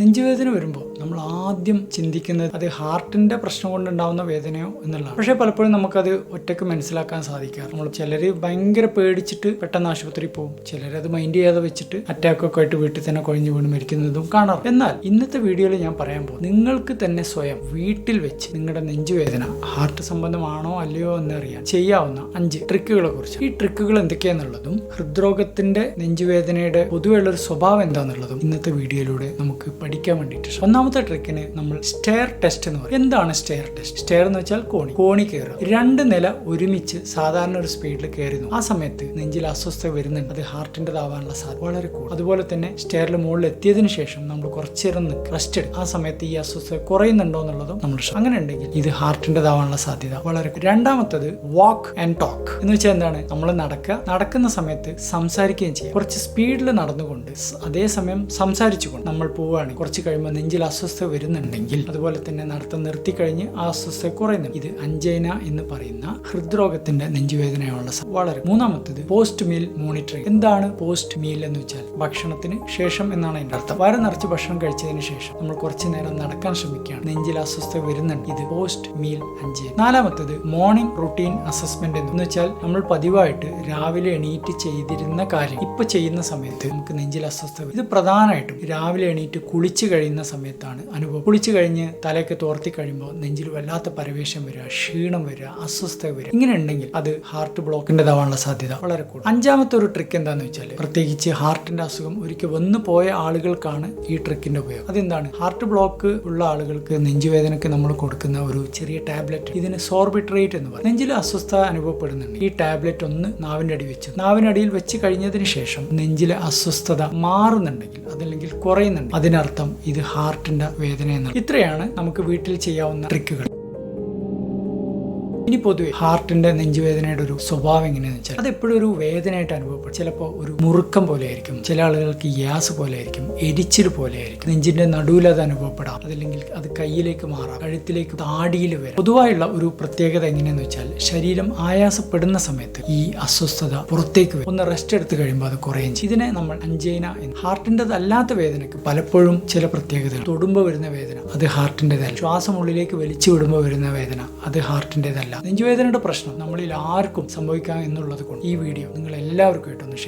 നെഞ്ചുവേദന വരുമ്പോൾ നമ്മൾ ആദ്യം ചിന്തിക്കുന്നത് അത് ഹാർട്ടിന്റെ പ്രശ്നം കൊണ്ടുണ്ടാവുന്ന വേദനയോ എന്നുള്ളതാണ്. പക്ഷേ പലപ്പോഴും നമുക്കത് ഒറ്റയ്ക്ക് മനസ്സിലാക്കാൻ സാധിക്കാറ് നമ്മൾ ചിലർ ഭയങ്കര പേടിച്ചിട്ട് പെട്ടെന്ന് ആശുപത്രിയിൽ പോകും. ചിലർ അത് മൈൻഡ് ചെയ്യാതെ വെച്ചിട്ട് അറ്റാക്കൊക്കെ ആയിട്ട് വീട്ടിൽ തന്നെ കുഴഞ്ഞു വീണ് മരിക്കുന്നതും കാണാം എന്നാൽ ഇന്നത്തെ വീഡിയോയിൽ ഞാൻ പറയാൻ പോകും നിങ്ങൾക്ക് തന്നെ സ്വയം വീട്ടിൽ വെച്ച് നിങ്ങളുടെ നെഞ്ചുവേദന ഹാർട്ട് സംബന്ധമാണോ അല്ലയോ എന്നറിയാൻ ചെയ്യാവുന്ന അഞ്ച് ട്രിക്കുകളെ കുറിച്ച്. ഈ ട്രിക്കുകൾ എന്തൊക്കെയാണെന്നുള്ളതും ഹൃദ്രോഗത്തിന്റെ നെഞ്ചുവേദനയുടെ പൊതുവെയുള്ള ഒരു സ്വഭാവം എന്താണെന്നുള്ളതും ഇന്നത്തെ വീഡിയോയിലൂടെ നമുക്ക് പഠിക്കാൻ വേണ്ടിയിട്ട്. ഒന്നാമത്തെ ട്രിക്കിന് നമ്മൾ സ്റ്റെയർ ടെസ്റ്റ് എന്ന് പറയും. എന്താണ് സ്റ്റെയർ ടെസ്റ്റ് സ്റ്റെയർ എന്ന് വെച്ചാൽ കോണി. കോണി കയറുക. രണ്ട് നില ഒരുമിച്ച് സാധാരണ ഒരു സ്പീഡിൽ കയറുന്നു ആ സമയത്ത് നെഞ്ചിൽ അസ്വസ്ഥത വരുന്നുണ്ട്. അത് ഹാർട്ടിന്റെതാവാനുള്ള സാധ്യത വളരെ കൂടുതൽ. അതുപോലെ തന്നെ സ്റ്റെയറിൽ മുകളിൽ എത്തിയതിനു ശേഷം നമ്മൾ കുറച്ചു നേരം റെസ്റ്റ് എടുക്കും ആ സമയത്ത് ഈ അസ്വസ്ഥത കുറയുന്നുണ്ടോ എന്നുള്ളതും നമ്മൾ. അങ്ങനെ ഉണ്ടെങ്കിൽ ഇത് ഹാർട്ടിന്റെതാവാനുള്ള സാധ്യത വളരെ. രണ്ടാമത്തത് വാക്ക് ആൻഡ് ടോക്ക് എന്ന് വെച്ചാൽ എന്താണ്? നമ്മൾ നടക്കുക. നടക്കുന്ന സമയത്ത് സംസാരിക്കുകയും ചെയ്യാം. കുറച്ച് സ്പീഡിൽ നടന്നുകൊണ്ട് അതേസമയം സംസാരിച്ചുകൊണ്ട് നമ്മൾ പോവുകയാണെങ്കിൽ കുറച്ച് കഴിയുമ്പോൾ നെഞ്ചിൽ അസ്വസ്ഥ വരുന്നുണ്ടെങ്കിൽ അതുപോലെ തന്നെ നടത്തം നിർത്തി കഴിഞ്ഞ് ആ അസ്വസ്ഥ കുറയുന്നു. ഇത് അഞ്ചൈന എന്ന് പറയുന്ന ഹൃദ്രോഗത്തിന്റെ നെഞ്ചുവേദനയുള്ള വളരെ മൂന്നാമത്തത് പോസ്റ്റ് മീൽ മോണിറ്ററിംഗ് എന്താണ് പോസ്റ്റ് മീൽ എന്ന് വെച്ചാൽ ഭക്ഷണത്തിന് ശേഷം എന്നാണ് അതിന്റെ അർത്ഥം. വയറ് നിറച്ച് ഭക്ഷണം കഴിച്ചതിന് ശേഷം നമ്മൾ കുറച്ച് നേരം നടക്കാൻ ശ്രമിക്കുകയാണ്. നെഞ്ചിൽ അസ്വസ്ഥ വരുന്നുണ്ട്. ഇത് പോസ്റ്റ് മീൽ അഞ്ച് നാലാമത്തത് മോർണിംഗ് റുട്ടീൻ അസസ്മെന്റ് എന്ന് വെച്ചാൽ നമ്മൾ പതിവായിട്ട് രാവിലെ എണീറ്റ് ചെയ്തിരുന്ന കാര്യം. ഇപ്പൊ ചെയ്യുന്ന സമയത്ത് നമുക്ക് നെഞ്ചിൽ അസ്വസ്ഥ ഇത് പ്രധാനമായിട്ടും രാവിലെ എണീറ്റ് കുളിച്ചു കഴിയുന്ന സമയത്താണ് അനുഭവം. കുളിച്ചു കഴിഞ്ഞ് തലയൊക്കെ തോർത്തി കഴിയുമ്പോൾ നെഞ്ചിൽ വല്ലാത്ത പരവേശം വരിക ക്ഷീണം വരിക അസ്വസ്ഥത വരിക. ഇങ്ങനെ ഉണ്ടെങ്കിൽ അത് ഹാർട്ട് ബ്ലോക്കിന്റെതാവാനുള്ള സാധ്യത വളരെ കൂടുതൽ. അഞ്ചാമത്തെ ഒരു ട്രിക്ക് എന്താന്ന് വെച്ചാൽ പ്രത്യേകിച്ച് ഹാർട്ടിന്റെ അസുഖം ഒരിക്കൽ വന്നു പോയ ആളുകൾക്കാണ് ഈ ട്രിക്കിന്റെ ഉപയോഗം. അതെന്താണ്? ഹാർട്ട് ബ്ലോക്ക് ഉള്ള ആളുകൾക്ക് നെഞ്ചുവേദനയ്ക്ക് നമ്മൾ കൊടുക്കുന്ന ഒരു ചെറിയ ടാബ്ലറ്റ് ഇതിന് സോർബിട്രേറ്റ് എന്ന് പറയും. നെഞ്ചിൽ അസ്വസ്ഥ അനുഭവപ്പെടുന്നുണ്ട്. ഈ ടാബ്ലറ്റ് ഒന്ന് നാവിന്റെ അടി വെച്ച്. നാവിനടിയിൽ വെച്ച് കഴിഞ്ഞതിന് ശേഷം നെഞ്ചിലെ അസ്വസ്ഥത മാറുന്നുണ്ടെങ്കിൽ അതല്ലെങ്കിൽ കുറയുന്നുണ്ട് അതിനർത്ഥം ഇത് ഹാർട്ടിന്റെ വേദന എന്നാണ് ഇത്രയാണ് നമുക്ക് വീട്ടിൽ ചെയ്യാവുന്ന ട്രിക്കുകൾ ഇനി പൊതുവെ ഹാർട്ടിന്റെ നെഞ്ചുവേദനയുടെ ഒരു സ്വഭാവം എങ്ങനെയാണെന്ന് വെച്ചാൽ അത് എപ്പോഴും ഒരു വേദനയായിട്ട് അനുഭവപ്പെടും. ചിലപ്പോൾ ഒരു മുറുക്കം പോലെ ആയിരിക്കും ചില ആളുകൾക്ക് ഗ്യാസ് പോലെ ആയിരിക്കും എരിച്ചിൽ പോലെ ആയിരിക്കും നെഞ്ചിന്റെ നടുവിൽ അത് അനുഭവപ്പെടാം. അതല്ലെങ്കിൽ അത് കയ്യിലേക്ക് മാറാം. കഴുത്തിലേക്ക് താടിയിൽ വരാം. പൊതുവായുള്ള ഒരു പ്രത്യേകത എങ്ങനെയെന്ന് വെച്ചാൽ ശരീരം ആയാസപ്പെടുന്ന സമയത്ത് ഈ അസ്വസ്ഥത പുറത്തേക്ക് വരും. ഒന്ന് റെസ്റ്റ് എടുത്ത് കഴിയുമ്പോൾ അത് കുറയും ഇതിനെ നമ്മൾ അഞ്ചൈന എന്ന് ഹാർട്ടിന്റെതല്ലാത്ത വേദനയ്ക്ക് പലപ്പോഴും ചില പ്രത്യേകതകൾ. തൊടുമ്പോൾ വരുന്ന വേദന അത് ഹാർട്ടിന്റെതല്ല ശ്വാസം ഉള്ളിലേക്ക് വലിച്ചു വിടുമ്പോൾ വരുന്ന വേദന അത് ഹാർട്ടിന്റെതല്ല നെഞ്ചുവേദനയുടെ പ്രശ്നം നമ്മളിൽ ആർക്കും സംഭവിക്കാം എന്നുള്ളത് കൊണ്ട് ഈ വീഡിയോ നിങ്ങൾ എല്ലാവർക്കും ആയിട്ടൊന്ന് ഷെയർ